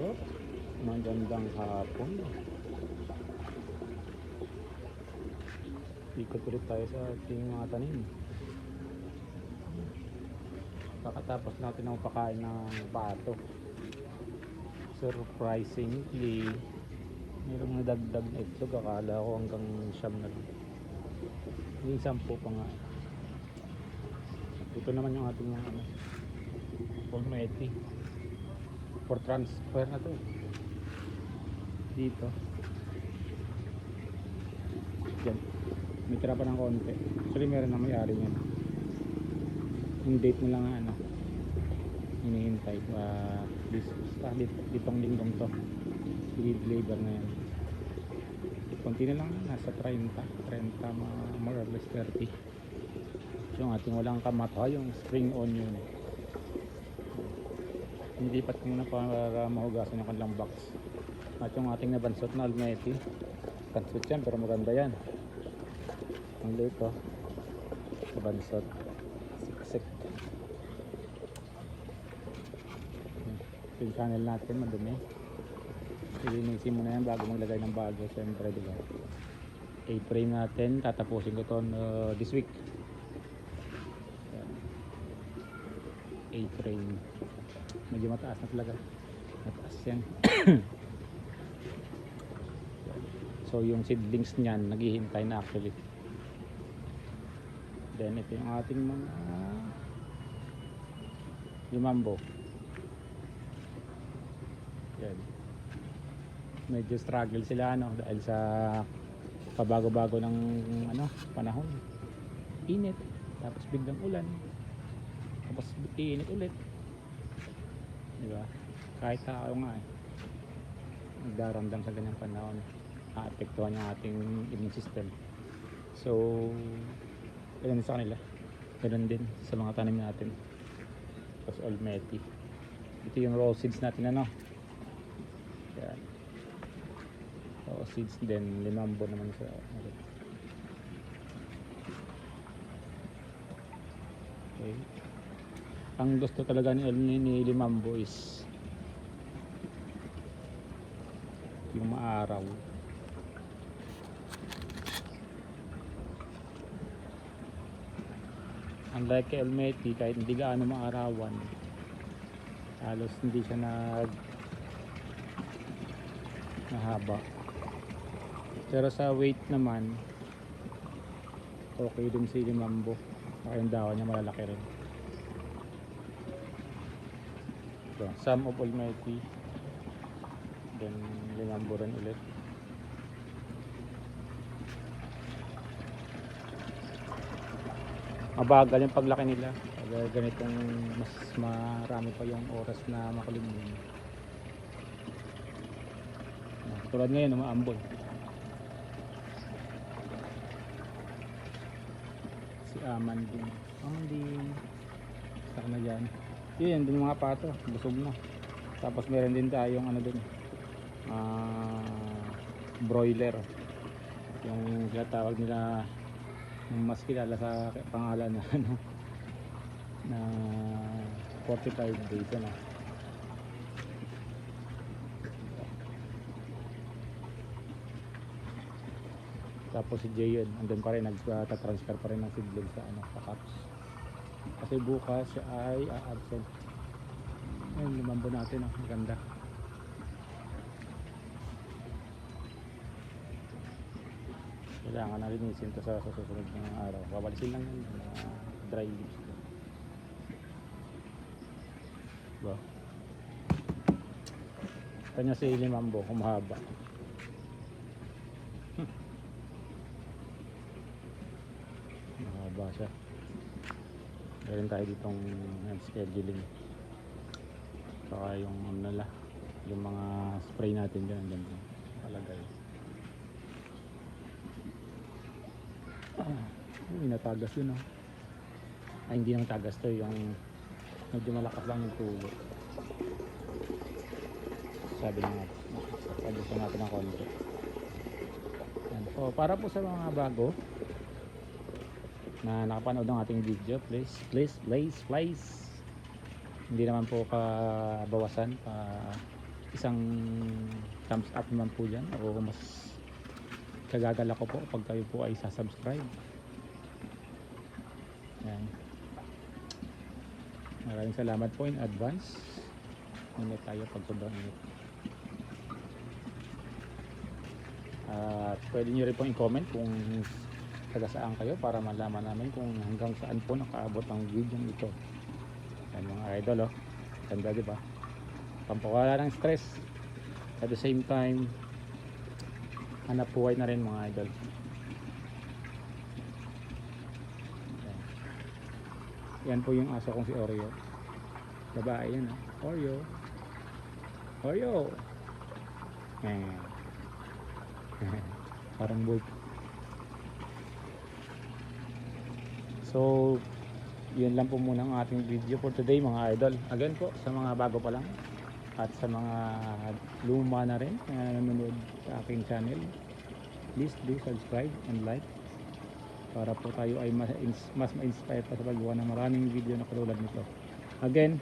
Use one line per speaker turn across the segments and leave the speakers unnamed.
Oh, magandang hapon. Ikot ulit tayo sa ating mga tanim. Kakatapos natin ng pakain ng pato. Surprisingly, mayroong nadagdag na itlog. Akala ko hanggang siyam na. Yung sampu pa nga. Ito naman yung ating mga ano, Palmetti. For transfer na to. Dito. Diyan. May tira pa ng konti. Actually meron na may-ari niyan. Yung date mo lang ano. Hinihintay. Uh, this, ah, dit, ditong linggong to. I-deliver na yan. Konti na lang. Nasa 30. 30 mga more or less 30. So, yung ating walang kamata. Yung spring onion. Nilipat muna para mahugasan yung kanilang box. At yung ating nabansot na almeti. Pansot yan pero maganda yan. Ang liit oh. Nabansot. Siksik. Yung channel natin madumi. Ilinisin mo na yan bago maglagay ng bago. Siyempre diba. A-frame natin. Tatapusin ko to uh, this week. A-frame medyo mataas na talaga. Mataas yan. So yung seedlings niyan naghihintay na actually. Then ito yung ating mga limambo yan. Medyo struggle sila ano dahil sa pabago-bago ng ano panahon. Init tapos biglang ulan. Tapos iinit ulit di ba? Kahit tao nga eh. Nagdaramdam sa ganyang panahon. Aapektuhan yung ating immune system. So ganun sa kanila. Ganun din sa mga tanim natin. Tapos almeti. Ito yung raw seeds natin ano? Yan. Raw seeds din. Limambo naman sa okay ang gusto talaga ni, ni, ni Limambo is yung maaraw. Unlike kay Elmeti kahit hindi gaano maarawan halos hindi siya nag nahaba. Pero sa weight naman okay din si Limambo. Saka yung dahon niya malalaki rin So, Psalm of Almighty. Then, limamburan ulit. Mabagal yung paglaki nila. Kaya ganitong mas marami pa yung oras na makulimlim. Ah, Tulad ngayon, umaambon. Si Aman din. Aman din. Saka na dyan. Yun, din mga pato, busog na. Tapos meron din tayong ano dun, ah, broiler. Yung tinatawag nila, yung mas kilala sa pangalan na ano, na 45 days ano. Tapos si Jay yun, andun pa rin, nagta-transfer pa rin ng seedling sa ano, sa caps kasi bukas siya ay a-absent. Ayun lumambo natin. Oh. ganda. Kailangan na linisin to sa susunod ng araw. Babalisin lang yun mga dry leaves. Ko ba kanya si limambo kumahaba mahaba siya meron tayo ditong hand scheduling. Saka yung ano nila yung mga spray natin dyan dyan palagay. Ah, uy natagas yun oh ay hindi naman tagas to yung medyo malakas lang yung tulo sabi nga tagas natin ng konti. So para po sa mga bago na nakapanood ng ating video. Please please please please. Hindi naman po kabawasan pa isang thumbs up naman po dyan. O mas kagagala ko po pag kayo po ay sasubscribe. Yan maraming salamat po in advance. Ingat tayo pag sobrang init at pwede nyo rin pong i-comment kung taga saan kayo para malaman namin kung hanggang saan po nakaabot ang video ito yan mga idol oh. Ganda di ba? Pampawala ng stress. At the same time hanap buhay na rin mga idol. Yan. yan po yung aso kong si Oreo. Babae yan ah. Oreo. Oreo! Eh. parang boy so yun lang po muna ang ating video for today mga idol. Again po sa mga bago pa lang at sa mga luma na rin na nanonood sa aking channel please do subscribe and like para po tayo ay mas, mas ma-inspire pa sa paggawa ng maraming video na katulad nito. Again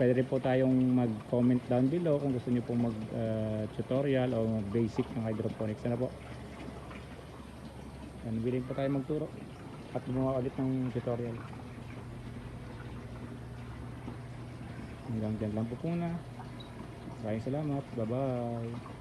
pwede rin po tayong mag-comment down below kung gusto niyo pong mag-tutorial o mag-basic ng hydroponics. Na po. Yan, willing po tayo magturo at gumawa ulit ng tutorial. Hanggang dyan lang po muna. Maraming salamat. Bye bye